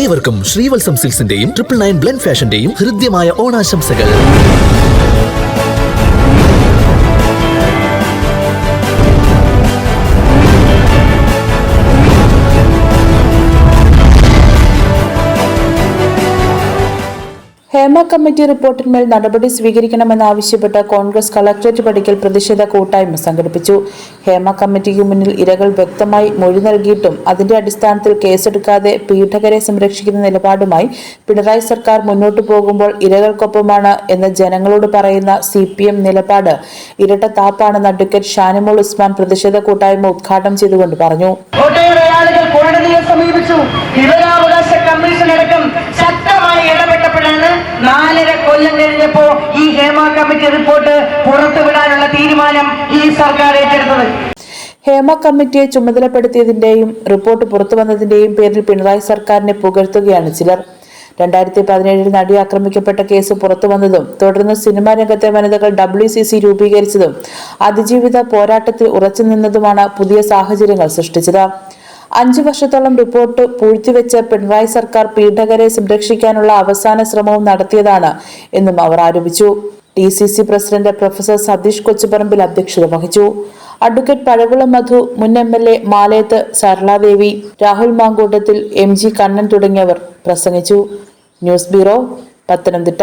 ഏവർക്കും ശ്രീവത്സം സിൽസിന്റെയും triple nine blend ഫാഷന്റെയും ഹൃദ്യമായ ഓണാശംസകൾ. ഹേമ കമ്മിറ്റി റിപ്പോർട്ടിന്മേൽ നടപടി സ്വീകരിക്കണമെന്നാവശ്യപ്പെട്ട് കോൺഗ്രസ് കളക്ടറേറ്റ് പടിക്കൽ പ്രതിഷേധ കൂട്ടായ്മ സംഘടിപ്പിച്ചു. ഹേമ കമ്മിറ്റിക്ക് മുന്നിൽ ഇരകൾ വ്യക്തമായി മൊഴി നൽകിയിട്ടും അതിന്റെ അടിസ്ഥാനത്തിൽ കേസെടുക്കാതെ പീഡകരെ സംരക്ഷിക്കുന്ന നിലപാടുമായി പിണറായി സർക്കാർ മുന്നോട്ടു പോകുമ്പോൾ ഇരകൾക്കൊപ്പമാണ് എന്ന് ജനങ്ങളോട് പറയുന്ന സി പി എം നിലപാട് ഇരട്ടത്താപ്പാണെന്ന് അഡ്വക്കേറ്റ് ഷാനിമോൾ ഉസ്മാൻ പ്രതിഷേധ കൂട്ടായ്മ ഉദ്ഘാടനം ചെയ്തുകൊണ്ട് പറഞ്ഞു. സമീപിച്ചു. നാലര കൊല്ലം കഴിഞ്ഞപ്പോ ഈ ഹേമ കമ്മിറ്റി റിപ്പോർട്ട് പുറത്തുവിടാനുള്ള തീരുമാനം ഈ സർക്കാർ ഏറ്റെടുത്തത്. ഹേമ കമ്മിറ്റിയെ ചുമതലപ്പെടുത്തിയതിന്റെയും റിപ്പോർട്ട് പുറത്തുവന്നതിന്റെയും പേരിൽ പിണറായി സർക്കാരിനെ പുകഴ്ത്തുകയാണ് ചിലർ. രണ്ടായിരത്തി പതിനേഴിൽ നടി ആക്രമിക്കപ്പെട്ട കേസ് പുറത്തു വന്നതും തുടർന്ന് സിനിമാ രംഗത്തെ വനിതകൾ ഡബ്ല്യു സി സി രൂപീകരിച്ചതും അതിജീവിത പോരാട്ടത്തിൽ ഉറച്ചു നിന്നതുമാണ് പുതിയ സാഹചര്യങ്ങൾ സൃഷ്ടിച്ചത്. അഞ്ചു വർഷത്തോളം റിപ്പോർട്ട് പൂഴ്ത്തിവെച്ച് പിണറായി സർക്കാർ പീഡകരെ സംരക്ഷിക്കാനുള്ള അവസാന ശ്രമവും നടത്തിയതാണ് എന്നും അവർ ആരോപിച്ചു. T C C president professor Satheesh Kochuparambil അധ്യക്ഷത വഹിച്ചു. അഡ്വക്കേറ്റ് പഴകുളം മധു മുൻ M L A Malayath Saraladevi Rahul Mankoottathil M G Kannan തുടങ്ങിയവർ പ്രസംഗിച്ചു. News bureau Pathanamthitta.